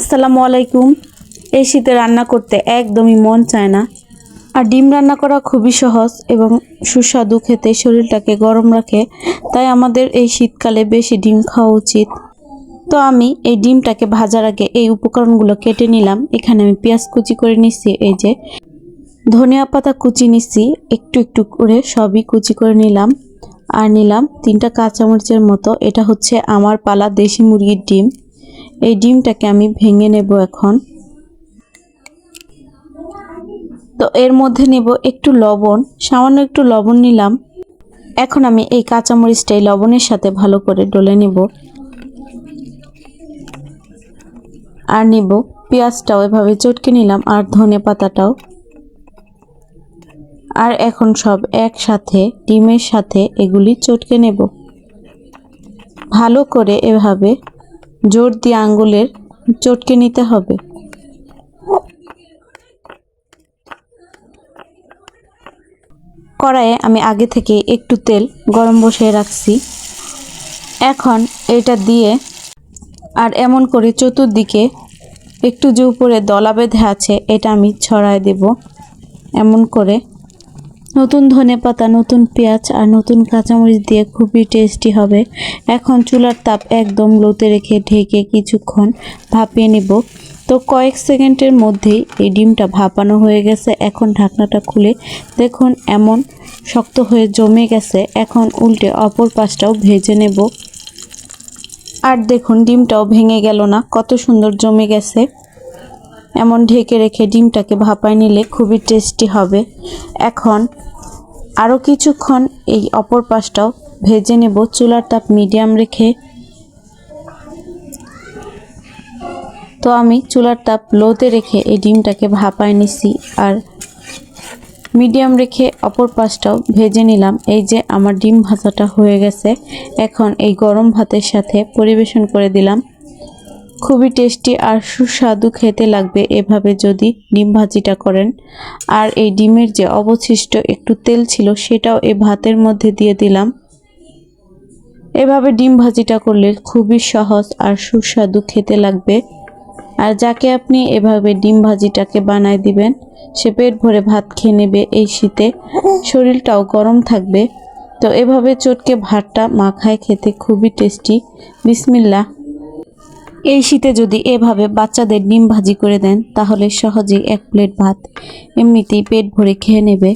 আসসালামু আলাইকুম। এই শীতে রান্না করতে একদমই মন চায় না। আর ডিম রান্না করা খুবই সহজ এবং সুস্বাদু খেতে শরীরটাকে গরম রাখে, তাই আমাদের এই শীতকালে বেশি ডিম খাওয়া উচিত। তো আমি এই ডিমটাকে ভাজার আগে এই উপকরণগুলো কেটে নিলাম। এখানে আমি পেঁয়াজ কুচি করে নিচ্ছি, এই যে ধনিয়া পাতা কুচি নিচ্ছি, একটু একটু করে সবই কুচি করে নিলাম। আর নিলাম তিনটা কাঁচামরিচের মতো। এটা হচ্ছে আমার পালা দেশি মুরগির ডিম। এই ডিমটাকে আমি ভেঙে নেব এখন। তো এর মধ্যে নেব একটু লবণ, সামান্য একটু লবণ নিলাম। এখন আমি এই কাঁচামরিচটা এই লবণের সাথে ভালো করে ডলে নেব। আর নিব পেঁয়াজটাও, এভাবে চটকে নিলাম, আর ধনে পাতাটাও। আর এখন সব একসাথে, ডিমের সাথে এগুলি চটকে নেব। ভালো করে এভাবে জোর দিয়ে আঙ্গুলের চটকে নিতে হবে। কড়াইয়ে আমি আগে থেকে একটু তেল গরম বসিয়ে রাখছি। এখন এটা দিয়ে আর এমন করে চতুর্দিকে একটু যে উপরে দলা বেঁধে আছে, এটা আমি ছড়ায় দেব। এমন করে নতুন ধনে পাতা, নতুন পেঁয়াজ আর নতুন কাঁচামরিচ দিয়ে খুবই টেস্টি হবে। এখন চুলার তাপ একদম লোতে রেখে ঢেকে কিছুক্ষণ ভাপিয়ে নেব। তো কয়েক সেকেন্ডের মধ্যেই এই ডিমটা ভাপানো হয়ে গেছে। এখন ঢাকনাটা খুলে দেখুন, এমন শক্ত হয়ে জমে গেছে। এখন উল্টে অপর পাশটাও ভেজে নেব। আর দেখুন, ডিমটাও ভেঙে গেল না, কত সুন্দর জমে গেছে। এমন ঢেকে রেখে ডিমটাকে ভাপায় নিলে খুবই টেস্টি হবে। এখন আরও কিছুক্ষণ এই অপর পাশটাও ভেজে নেব। চুলার তাপ মিডিয়াম রেখে তো আমি চুলার তাপ লোতে রেখে এই ডিমটাকে ভাপায় নিছি আর মিডিয়াম রেখে অপর পাশটাও ভেজে নিলাম। এই যে আমার ডিম ভাজাটা হয়ে গেছে। এখন এই গরম ভাতের সাথে পরিবেশন করে দিলাম। খুবই টেস্টি আর সুস্বাদু খেতে লাগবে এভাবে যদি ডিম ভাজিটা করেন। আর এই ডিমের যে অবশিষ্ট একটু তেল ছিল সেটাও এই ভাতের মধ্যে দিয়ে দিলাম। এভাবে ডিম ভাজিটা করলে খুবই সহজ আর সুস্বাদু খেতে লাগবে। আর যাকে আপনি এভাবে ডিম ভাজিটাকে বানায় দিবেন, সে পেট ভরে ভাত খেয়ে নেবে এই শীতে। শরীরটাও গরম থাকবে। তো এভাবে চটকে ভাতটা মাখায় খেতে খুবই টেস্টি। বিসমিল্লা এই শীতে যদি এভাবে বাচ্চাদের ডিম ভাজি করে দেন, তাহলে সহজেই এক প্লেট ভাত এমনিতেই পেট ভরে খেয়ে নেবে।